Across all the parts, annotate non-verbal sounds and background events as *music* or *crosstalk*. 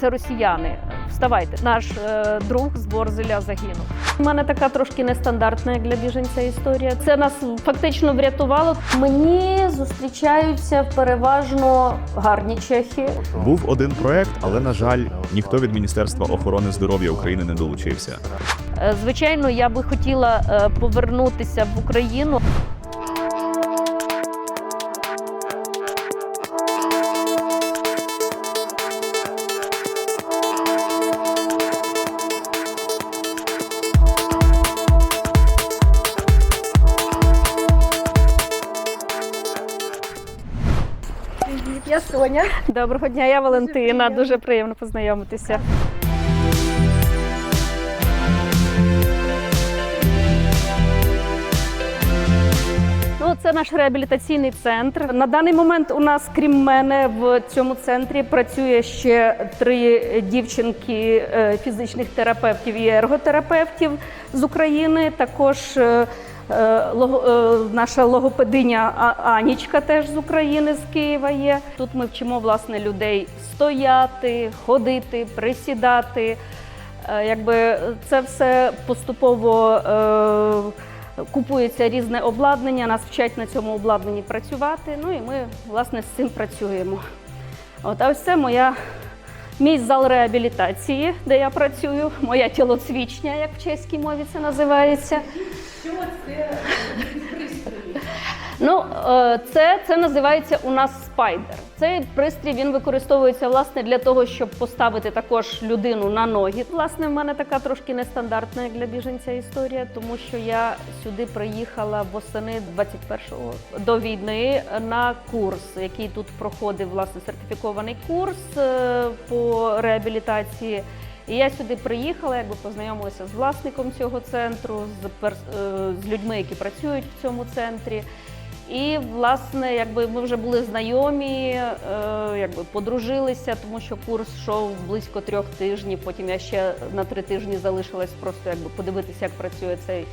це росіяни. Вставайте, наш е, друг з Борзеля загинув. У мене така трошки нестандартна як для біженця історія. Це нас фактично врятувало. Мені зустрічаються переважно гарні чехи. Був один проект, але на жаль, ніхто від Міністерства охорони здоров'я України не долучився. Е, Звичайно, я би хотіла е, повернутися в Україну. Я Соня. Доброго дня, я Валентина. Дуже приємно познайомитися. Ну, це наш реабілітаційний центр. На даний момент у нас, крім мене, в цьому центрі працює ще три дівчинки е, фізичних терапевтів і ерготерапевтів з України. Також е, наша логопединя Анічка теж з України, з Києва є. Тут ми вчимо власне людей стояти, ходити, присідати. Е, Якби це все поступово е, купується різне обладнання, нас вчать на цьому обладнанні працювати. Ну і ми власне з цим працюємо. От, а ось це моя мій зал реабілітації, де я працюю, моя тілоцвічня, як в чеській мові це називається. Що це пристрої? Ну, е, це, це називається у нас спайдер. Цей пристрій він використовується власне для того, щоб поставити також людину на ноги. Власне, в мене така трошки нестандартна для біженця історія, тому що я сюди приїхала восени 21-го до війни на курс, який тут проходив власне сертифікований курс е, по реабілітації. І я сюди приїхала, якби познайомилася з власником цього центру, з, перс- е, з людьми, які працюють в цьому центрі. І, власне, якби ми вже були знайомі, е, якби подружилися, тому що курс йшов близько трьох тижнів. Потім я ще на три тижні залишилась просто якби подивитися, як працює цей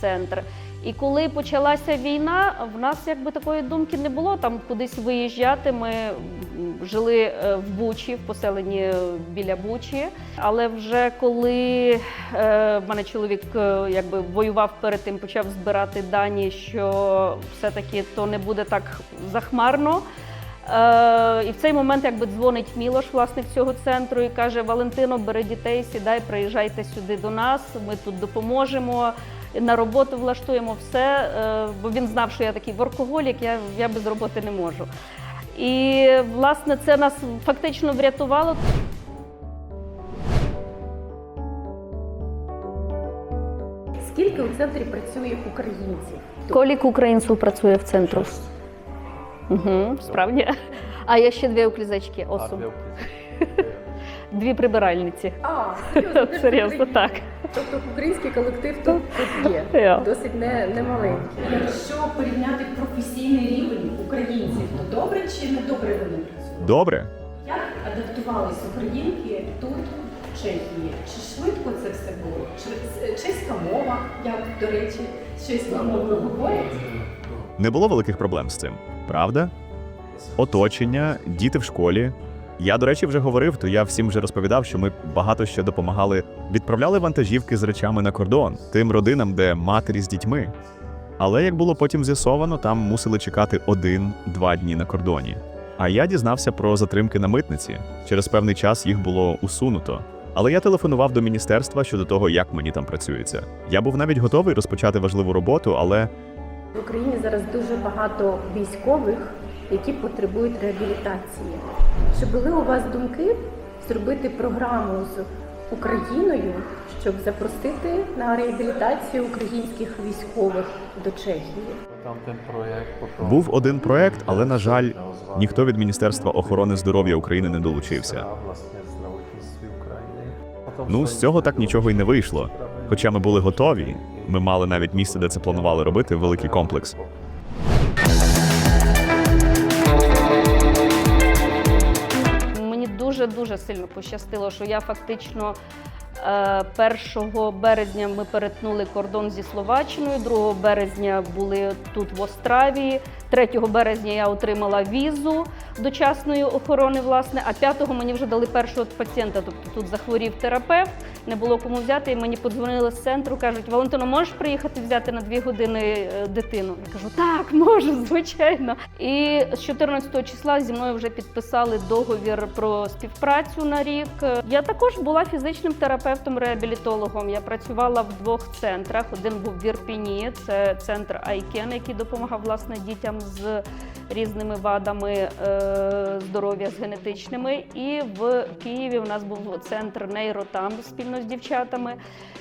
центр. І коли почалася війна, в нас якби такої думки не було там кудись виїжджати. Ми жили е, в Бучі, в поселенні е, біля Бучі. Але вже коли е, в мене чоловік е, якби воював перед тим, почав збирати дані, що все-таки то не буде так захмарно. Е, і в цей момент якби дзвонить Мілош, власник цього центру, і каже: Валентино, бери дітей, сідай, приїжджайте сюди до нас. Ми тут допоможемо. На роботу влаштуємо все, е, бо він знав, що я такий воркоголік, я, я без роботи не можу. І власне це нас фактично врятувало. Скільки у центрі працює українців? Колік українців працює в центру. Угу, справді. А є ще дві уклізачки осу. Дві прибиральниці. А, серйозно, Серйозно, так. Тобто український колектив тут, тут є. *laughs* Я. Досить не, немаленький. Якщо порівняти професійний рівень українців, то добре чи не добре вони працюють? Добре, Як адаптувались українки тут, в Чехії? Чи швидко це все було? Чи чеська мова, як, до речі, з чеською мовою говорять? не було великих проблем з цим, правда? Оточення, діти в школі. Я, до речі, вже говорив, то я всім вже розповідав, що ми багато що допомагали. Відправляли вантажівки з речами на кордон тим родинам, де матері з дітьми. Але як було потім з'ясовано, там мусили чекати один-два дні на кордоні. А я дізнався про затримки на митниці. Через певний час їх було усунуто. Але я телефонував до міністерства щодо того, як мені там працюється. Я був навіть готовий розпочати важливу роботу, але В Україні зараз дуже багато військових, які потребують реабілітації. Чи були у вас думки зробити програму з Україною, щоб запросити на реабілітацію українських військових до Чехії? Був один проект, але на жаль, ніхто від Міністерства охорони здоров'я України не долучився. Ну, з цього так нічого й не вийшло. Хоча ми були готові, ми мали навіть місце, де це планували робити, великий комплекс. Мені дуже дуже сильно пощастило, що я фактично Е, 1 березня ми перетнули кордон зі Словаччиною, 2 березня були тут в Остраві. 3 березня я отримала візу дочасної охорони, власне, а 5-го мені вже дали першого пацієнта. Тобто тут захворів терапевт, не було кому взяти. І мені подзвонили з центру, кажуть: Валентино, можеш приїхати взяти на 2 години е, дитину? Я кажу, так, можу, звичайно. І з 14 числа зі мною вже підписали договір про співпрацю на рік. Я також була фізичним терапевтом-реабілітологом. Я працювала в двох центрах. Один був в Ірпіні, це центр Айкен, який допомагав власне дітям з різними вадами е, здоров'я з генетичними. І в Києві у нас був центр Нейротам спільно з дівчатами,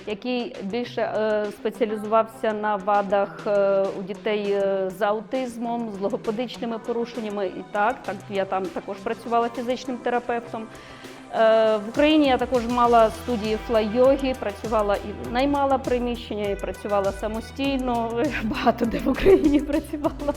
який більше е, спеціалізувався на вадах е, у дітей з аутизмом, з логопедичними порушеннями. І так, так я там також працювала фізичним терапевтом. Е, В Україні я також мала студії флай-йоги, працювала і наймала приміщення, і працювала самостійно. *laughs* Багато де в Україні працювала.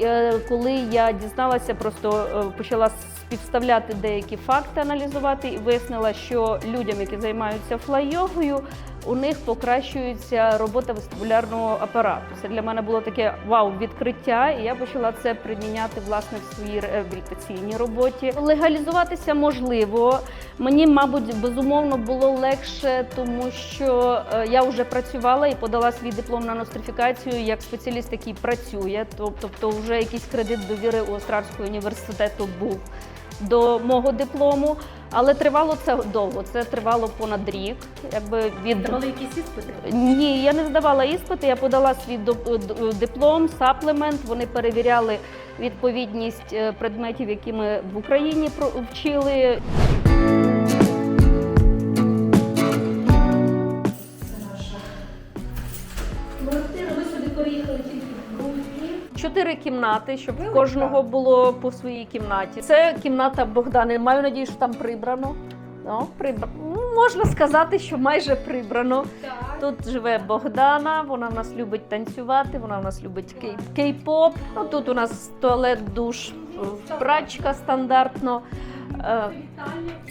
Е, Коли я дізналася, просто е, почала співставляти деякі факти, аналізувати і вияснила, що людям, які займаються флай-йогою, у них покращується робота вестибулярного апарату. Це для мене було таке вау відкриття, і я почала це приміняти власне в своїй реабілітаційній роботі. Легалізуватися можливо. Мені, мабуть, безумовно було легше, тому що е, я вже працювала і подала свій диплом на нострифікацію як спеціаліст, який працює. Тобто, вже якийсь кредит довіри у Островського університету був до мого диплому. Але тривало це довго. Це тривало понад рік. Якби від Давали якісь іспити? ні, я не здавала іспити. Я подала свій доп- диплом, саплемент. Вони перевіряли відповідність е, предметів, які ми в Україні вчили. Чотири кімнати, щоб Велика. кожного було по своїй кімнаті. Це кімната Богдани. Маю надію, що там прибрано. Ну, прибрано. Ну, можна сказати, що майже прибрано. Тут живе Богдана, вона в нас любить танцювати, вона в нас любить кей- кей-поп. Ну, тут у нас туалет, душ, е, прачка стандартно. Е,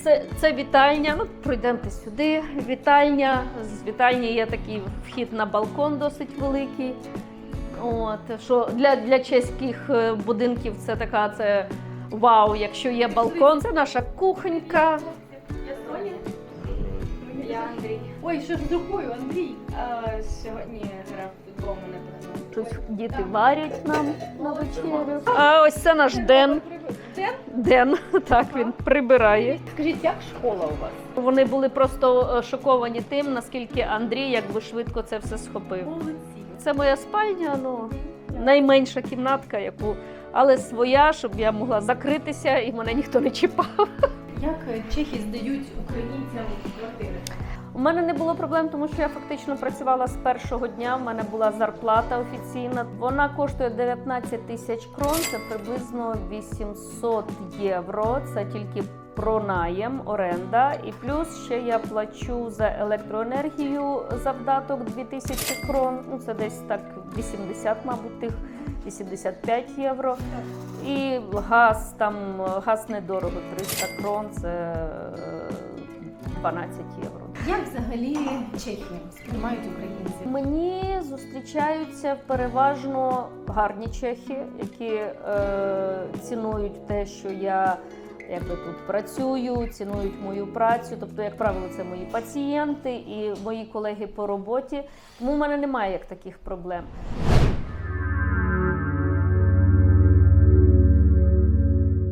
Це, це вітальня. Ну, пройдемте сюди. Вітальня. З вітальні є такий вхід на балкон досить великий. От, що для, для чеських е, будинків це така це вау, якщо є балкон. Це наша кухонька. Я Андрій. Ой, що ж з рукою, Андрій? А, сьогодні грав футбол мене позвонив. Щось діти варять нам на вечерю. А ось це наш Ден. Ден? Ден, так він прибирає. Скажіть, як школа у вас? Вони були просто е, шоковані тим, наскільки Андрій якби швидко це все схопив. Це моя спальня, ну найменша кімнатка, яку але своя, щоб я могла закритися і мене ніхто не чіпав. Як чехи здають українцям квартири? У мене не було проблем, тому що я фактично працювала з першого дня. У мене була зарплата офіційна. Вона коштує 19 тисяч крон, це приблизно 800 євро. Це тільки про наєм, оренда. І плюс ще я плачу за електроенергію завдаток 2000 крон. Ну це десь так 80, мабуть, тих 85 євро. І газ там газ недорого, 300 крон, це е, 12 євро. Як взагалі чехи сприймають українців? Мені зустрічаються переважно гарні чехи, які е, цінують те, що я якби тут працюю, цінують мою працю. Тобто, як правило, це мої пацієнти і мої колеги по роботі. Тому в мене немає як таких проблем.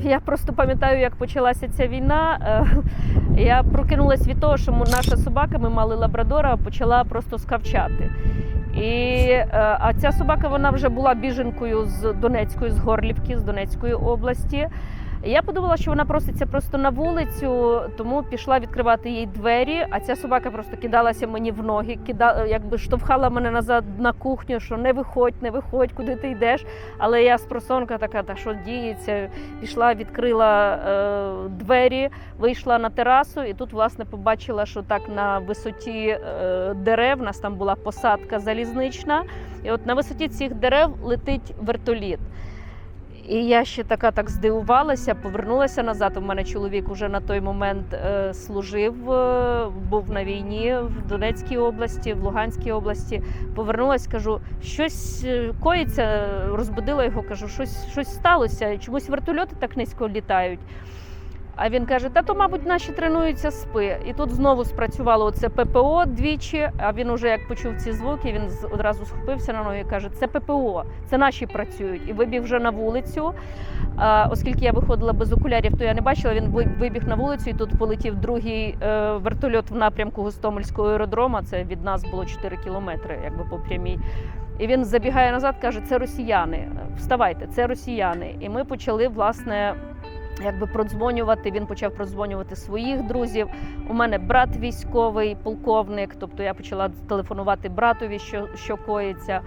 Я просто пам'ятаю, як почалася ця війна. Е, Я прокинулась від того, що наша собака, ми мали лабрадора, почала просто скавчати. І, е, а ця собака вона вже була біженкою з Донецької, з Горлівки, з Донецької області. Я подумала, що вона проситься просто на вулицю, тому пішла відкривати їй двері. А ця собака просто кидалася мені в ноги, кида, якби штовхала мене назад на кухню, що не виходь, не виходь, куди ти йдеш. Але я спросонка така, та що діється, пішла, відкрила е, двері, вийшла на терасу, і тут, власне, побачила, що так на висоті е, дерев, у нас там була посадка залізнична, і от на висоті цих дерев летить вертоліт. І я ще така так здивувалася, повернулася назад. У мене чоловік уже на той момент е, служив, е, був на війні в Донецькій області, в Луганській області. Повернулась, кажу, щось е, коїться, розбудила його, кажу, щось, щось сталося. Чомусь вертольоти так низько літають. А він каже: та то, мабуть, наші тренуються спи. І тут знову спрацювало оце ППО двічі. А він уже як почув ці звуки, він одразу схопився на ноги і каже: це ППО, це наші працюють. І вибіг вже на вулицю. Оскільки я виходила без окулярів, то я не бачила. Він вибіг на вулицю, і тут полетів другий е, вертольот в напрямку Гостомельського аеродрома. Це від нас було 4 кілометри, якби по прямій. І він забігає назад, каже: це росіяни. Вставайте, це росіяни. І ми почали власне. Якби продзвонювати, він почав продзвонювати своїх друзів. У мене брат військовий, полковник. Тобто я почала телефонувати братові, що, що коїться.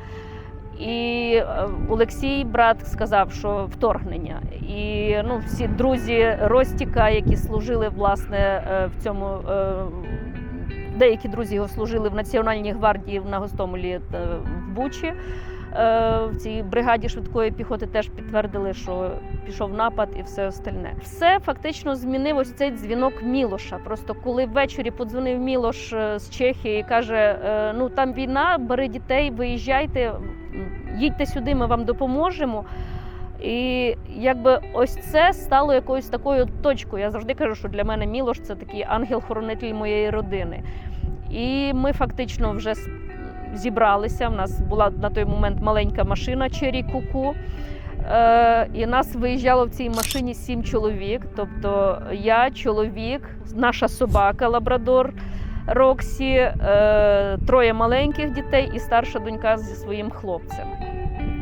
І е, Олексій, брат, сказав, що вторгнення. І ну, всі друзі Ростіка, які служили власне е, в цьому. е, Деякі друзі його служили в Національній гвардії на Гостомелі в Бучі. Е, В цій бригаді швидкої піхоти теж підтвердили, що пішов напад і все остальне. Все фактично змінив ось цей дзвінок Мілоша. Просто коли ввечері подзвонив Мілош е, з Чехії і каже: е, ну там війна, бери дітей, виїжджайте, їдьте сюди, ми вам допоможемо. І якби ось це стало якоюсь такою точкою. Я завжди кажу, що для мене Мілош це такий ангел-хоронитель моєї родини. І ми фактично вже зібралися. У нас була на той момент маленька машина Чері Куку. Е, і нас виїжджало в цій машині сім чоловік. Тобто я, чоловік, наша собака Лабрадор Роксі, е, троє маленьких дітей і старша донька зі своїм хлопцем.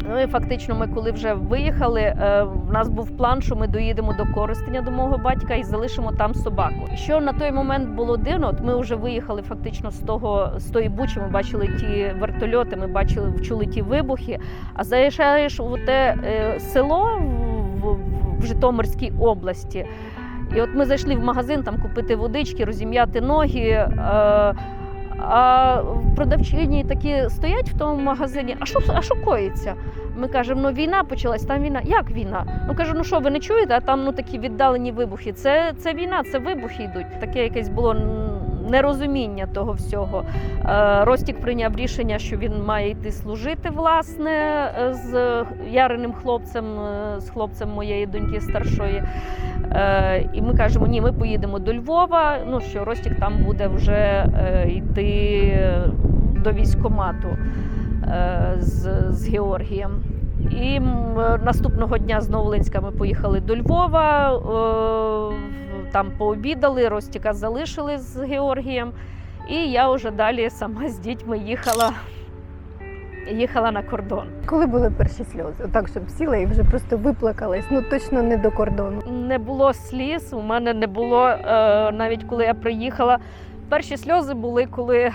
Ну і фактично, ми коли вже виїхали, е, в нас був план, що ми доїдемо до Коростеня до мого батька і залишимо там собаку. Що на той момент було дивно, от ми вже виїхали фактично з того з тої бучі. Ми бачили ті вертольоти, ми бачили, чули ті вибухи. А заїжджаєш у те е, село в, в, Житомирській області. І от ми зайшли в магазин там купити водички, розім'яти ноги. Е, а продавчині такі стоять в тому магазині. А що, а що коїться? Ми кажемо, ну війна почалась, там війна. Як війна? Ну кажу, ну що, ви не чуєте? А там ну такі віддалені вибухи. Це, це війна, це вибухи йдуть. Таке якесь було нерозуміння того всього. Е, Ростік прийняв рішення, що він має йти служити, власне, з яриним хлопцем, е, з хлопцем моєї доньки старшої. Е, І ми кажемо, ні, ми поїдемо до Львова. Ну що Ростік там буде вже йти до військкомату е, з, з Георгієм. І наступного дня з Новолинська ми поїхали до Львова, е, там пообідали, Ростіка залишили з Георгієм. І я вже далі сама з дітьми їхала, їхала на кордон. Коли були перші сльози? Отак, щоб сіла і вже просто виплакалась. Ну точно не до кордону. Не було сліз, у мене не було е, навіть коли я приїхала. Перші сльози були, коли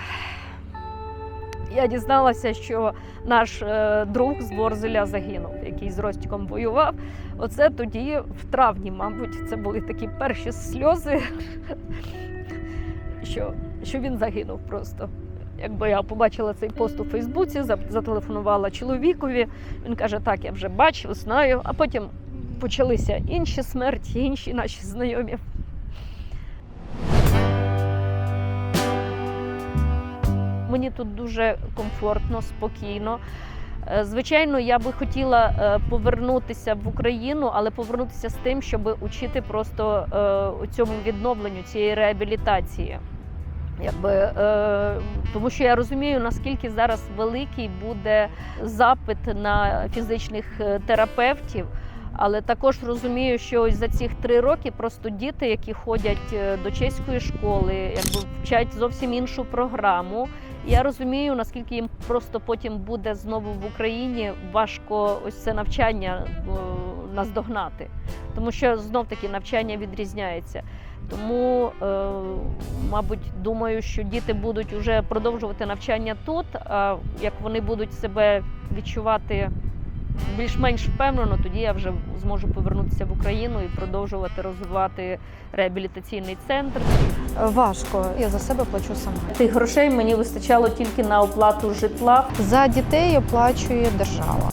я дізналася, що наш е, друг з Ворзеля загинув, який з Ростіком воював. Оце тоді, в травні, мабуть, це були такі перші сльози, *laughs* що, що він загинув просто. Якби я побачила цей пост у Фейсбуці, за- зателефонувала чоловікові. Він каже: так, я вже бачив, знаю, а потім почалися інші смерті, інші наші знайомі. Мені тут дуже комфортно, спокійно. Е, Звичайно, я би хотіла е, повернутися в Україну, але повернутися з тим, щоб учити просто е, у цьому відновленню цієї реабілітації. Якби, е, тому що я розумію, наскільки зараз великий буде запит на фізичних терапевтів. Але також розумію, що ось за ці три роки просто діти, які ходять до чеської школи, якби вчать зовсім іншу програму. Я розумію, наскільки їм просто потім буде знову в Україні важко ось це навчання наздогнати, тому що знов таки навчання відрізняється. Тому, е, мабуть, думаю, що діти будуть вже продовжувати навчання тут. А як вони будуть себе відчувати більш-менш впевнено, тоді я вже зможу повернутися в Україну і продовжувати розвивати реабілітаційний центр. Важко. Я за себе плачу сама. Тих грошей мені вистачало тільки на оплату житла. За дітей оплачує держава.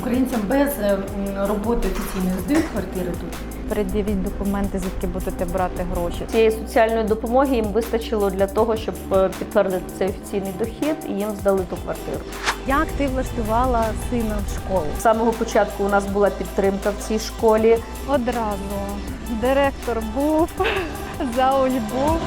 українцям без е, м, роботи офіційних здають квартири тут. Пред'явіть документи, звідки будете брати гроші. Цієї соціальної допомоги їм вистачило для того, щоб е, підтвердити цей офіційний дохід, і їм здали ту квартиру. Як ти влаштувала сина в школу? З самого початку у нас була підтримка в цій школі. Одразу директор був, *laughs* зауч був.